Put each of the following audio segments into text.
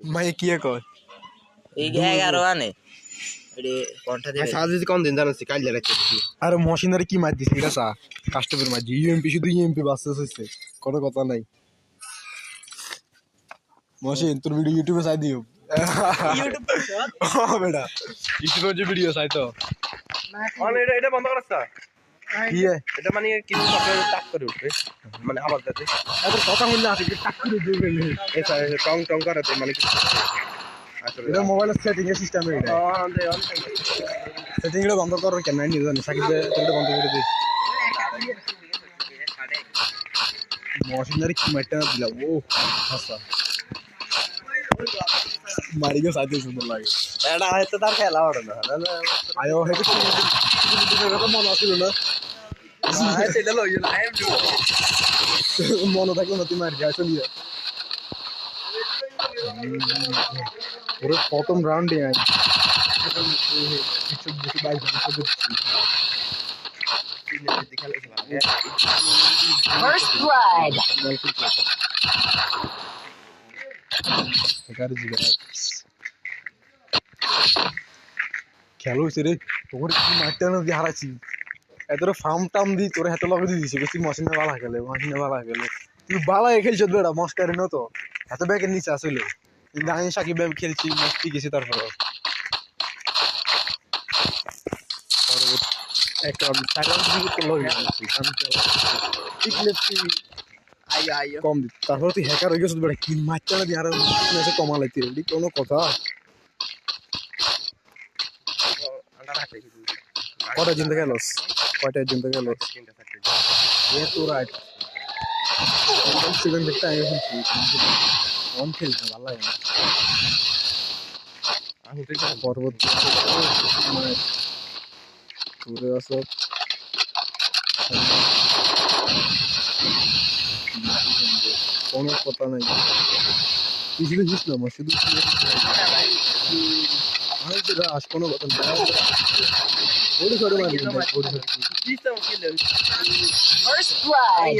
মাই কি কর এই এগারো আনে। এটি কোনটা দেবে? সাজ কোন দিন জানাচ্ছি কাল রাখছি আরে মশিনারে কি মার দিছি? সা কাস্টমার মার ইউএমপি শুধু ইউএমপি বাসতে হচ্ছে কোনো কথা নাই। মশিন তোর ভিডিও ইউটিউবে চাই দিও। ও বেটা ইউটিউবে যে ভিডিও চাই তো। এটা এটা বন্ধ? এটা মানে কি সকালে টাক করে উঠবে মানে যাতে এত কথা বললে কি টাক করে দিবে এই টং টং করাতে মানে আসলে এটা মোবাইলের সেটিং এর সিস্টেম এটা সেটিং এটা বন্ধ করার কেন নাই জানি সাকিব এটা বন্ধ করে দিই মশিনারে কি মারটা দিলা ও হাসা মারি সাথে সুন্দর লাগে এটা হয়তো তার খেলা ওঠে না আয়ো কথা মনে আসছিল না সেটা লই না আই এম মনে থাকল না তুমি আর যাই চলি ওরে প্রথম রাউন্ডে আই কিছু বেশি বাইক First blood. এগারো জিগা খেলো হয়েছে রে তোর কি মারতে না এতটা ফার্ম টাম দি তোর হাতে লগে দিয়ে দিছি। বেশি মশিনে বালা গেলে মশিনে বালা গেলে। তুই বালাই খেলছ বেড়া মস্কারি না তো। এত ব্যাগের নিচে আসলে কিন্তু আমি সাকিব ব্যাগ খেলছি মস্তি গেছি তারপর। কম দিত তারপর তুই হ্যাকার হয়ে গেছিস বেটা কি মারটা না দিয়ে আর কমালাইতি রে কোনো কথা। কটা জিনতে গেলস কয়টা জিনতে গেলস এ তো রাইট সেকেন্ড দেখতে আগে শুনছি অন খেলছে ভালো লাগে না। পরবর্তী মানে ঘুরে আসো। কোনো কথা নাই। কিছু কিছু না আমার শুধু আমি তো কোনো কথা নাই ওড়ি করে মারি ওড়ি করে First blood.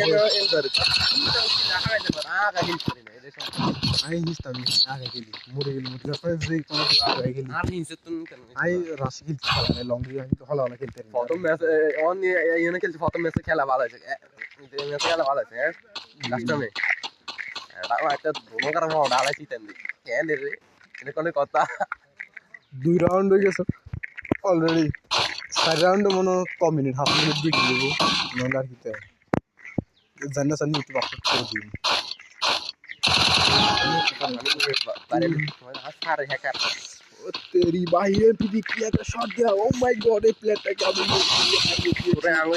আই হিস্তাম আগে গেলি মরে গেলি মরে রাস্তা যে কোনো আগে গেলি আই রাশি খেলতে খেলা নাই লং দিয়ে আমি তো হলা হলা খেলতে প্রথম ম্যাচ অন ইয়ে খেলছে প্রথম ম্যাচে খেলা ভালো হয়েছে ম্যাচে খেলা ভালো হয়েছে কাস্টমে এটা একটা ধোনো কারণ ডালাই চিতেন দি কেন রে এটা কোনো কথা দুই রাউন্ড হয়ে গেছে অলরেডি চার রাউন্ড মনে হয় ক মিনিট হাফ মিনিট দিয়ে দিব নইলে আর কিতে জানি না। জানি ইউটিউব আপলোড করে ও তেরি এ পিডি কি একটা শট দেয়া ও মাই গড এই প্লেয়ারটা কি আমি পুরো আমি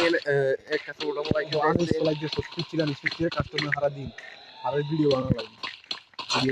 একটা ছোট মোবাইল আমি লাইক দিয়ে সত্যি ছিলাম সত্যি কাস্টমার হারা দিন। আর ভিডিও বানানো লাগে বানানো. সামনে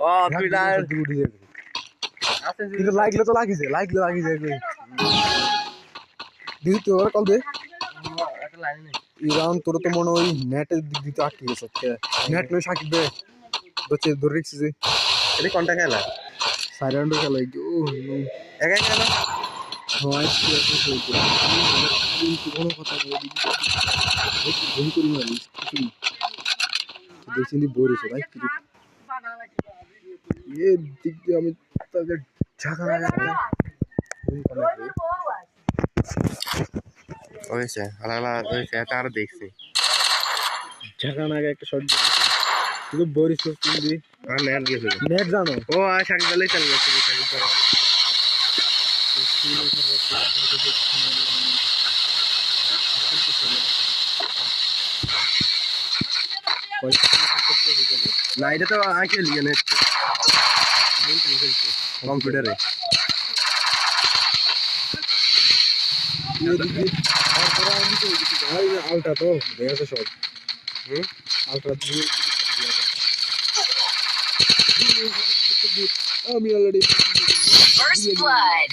ও তুই লাইন ওষুধ উঠে যাবে। আছে কিন্তু লাগলে তো লাগিছে লাগলে লাগি যাবে দিদি কল দে। ইরান তোর তো মনে হয় নেটের দিক দিতে আটকে গেছে নেট নয় সাকিব বে বচ্ছে ধরে রেখেছি যে। এটা কোনটা খেলা? সাইড রাউন্ডে খেলা ও নো একা খেলা? হয় কি আছে সেই কিন্তু কোনো কথা নেই ভুল করি না কিছু দেখছি বই রয়েছে ভাই কিছু। এ দিক দিয়ে আমি তাদের ঝাঁকা না হয়েছে আলাদা হয়েছে এটা আর দেখছি। ঝাঁকা না একটা শট শুধু বরিস তুমি আর নেট গেছে নেট জানো? ও আর শাকিব আলাই চাল গেছে না এটা তো আঁকে লিয়ে নেট কম্পিউটারে এদিকে আলটা তো দেখে সব হুম? আলটা দিয়ে আমি অলরেডি First blood.